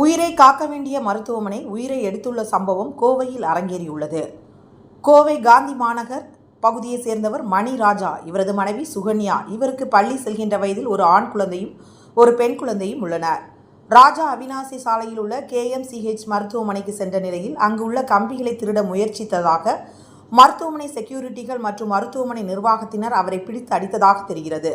உயிரை காக்க வேண்டிய மருத்துவமனை உயிரை எடுத்துள்ள சம்பவம் கோவையில் அரங்கேறியுள்ளது. கோவை காந்தி மாநகர் பகுதியைச் சேர்ந்தவர் மணி ராஜா. இவரது மனைவி சுகன்யா. இவருக்கு பள்ளி செல்கின்ற வயதில் ஒரு ஆண் குழந்தையும் ஒரு பெண் குழந்தையும் உள்ளனர். ராஜா அவினாசி சாலையில் உள்ள கேஎம்சிஹெச் மருத்துவமனைக்கு சென்ற நிலையில் அங்கு உள்ள கம்பிகளை திருட முயற்சித்ததாக மருத்துவமனை செக்யூரிட்டிகள் மற்றும் மருத்துவமனை நிர்வாகத்தினர் அவரை பிடித்து அடித்ததாக தெரிகிறது.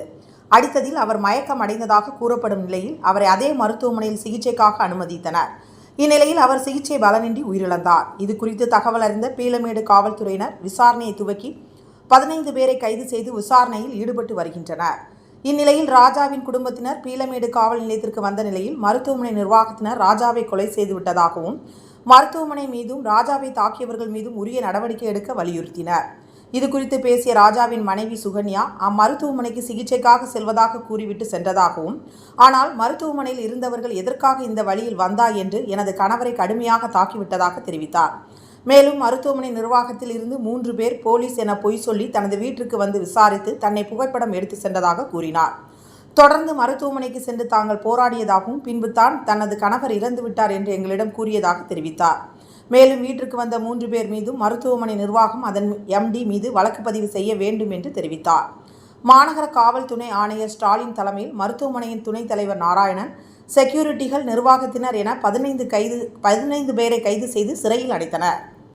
அடித்ததில் அவர் மயக்கம் அடைந்ததாக கூறப்படும் நிலையில் அவரை அதே மருத்துவமனையில் சிகிச்சைக்காக அனுமதித்தனர். இந்நிலையில் அவர் சிகிச்சை பலனின்றி உயிரிழந்தார். இது குறித்து தகவல் அறிந்த பீலமேடு காவல்துறையினர் விசாரணையை துவக்கி பதினைந்து பேரை கைது செய்து விசாரணையில் ஈடுபட்டு வருகின்றனர். இந்நிலையில் ராஜாவின் குடும்பத்தினர் பீலமேடு காவல் நிலையத்திற்கு வந்த நிலையில் மருத்துவமனை நிர்வாகத்தினர் ராஜாவை கொலை செய்து விட்டதாகவும் மருத்துவமனை மீதும் ராஜாவை தாக்கியவர்கள் மீதும் உரிய நடவடிக்கை எடுக்க வலியுறுத்தினர். இது குறித்து பேசிய ராஜாவின் மனைவி சுகன்யா அம்மருத்துவமனைக்கு சிகிச்சைக்காக செல்வதாக கூறிவிட்டு சென்றதாகவும் ஆனால் மருத்துவமனையில் இருந்தவர்கள் எதற்காக இந்த வழியில் வந்தாய்? என்று எனது கணவரை கடுமையாக தாக்கிவிட்டதாக தெரிவித்தார். மேலும் மருத்துவமனை நிர்வாகத்தில் இருந்து மூன்று பேர் போலீஸ் என பொய் சொல்லி தனது வீட்டிற்கு வந்து விசாரித்து தன்னை புகைப்படம் எடுத்து சென்றதாக கூறினார். தொடர்ந்து மருத்துவமனைக்கு சென்று தாங்கள் போராடியதாகவும் பின்பு தான் தனது கணவர் இறந்துவிட்டார் என்று எங்களிடம் கூறியதாக தெரிவித்தார். மேலும் வீட்டிற்கு வந்த மூன்று பேர் மீதும் மருத்துவமனை நிர்வாகம் அதன் எம்டி மீது வழக்கு பதிவு செய்ய வேண்டும் என்று தெரிவித்தார். மாநகர காவல் துணை ஆணையர் ஸ்டாலின் தலைமையில் மருத்துவமனையின் துணைத் தலைவர் நாராயணன் செக்யூரிட்டிகள் நிர்வாகத்தினர் என பதினைந்து கைது பதினைந்து பேரை கைது செய்து சிறையில் அடைத்தனர்.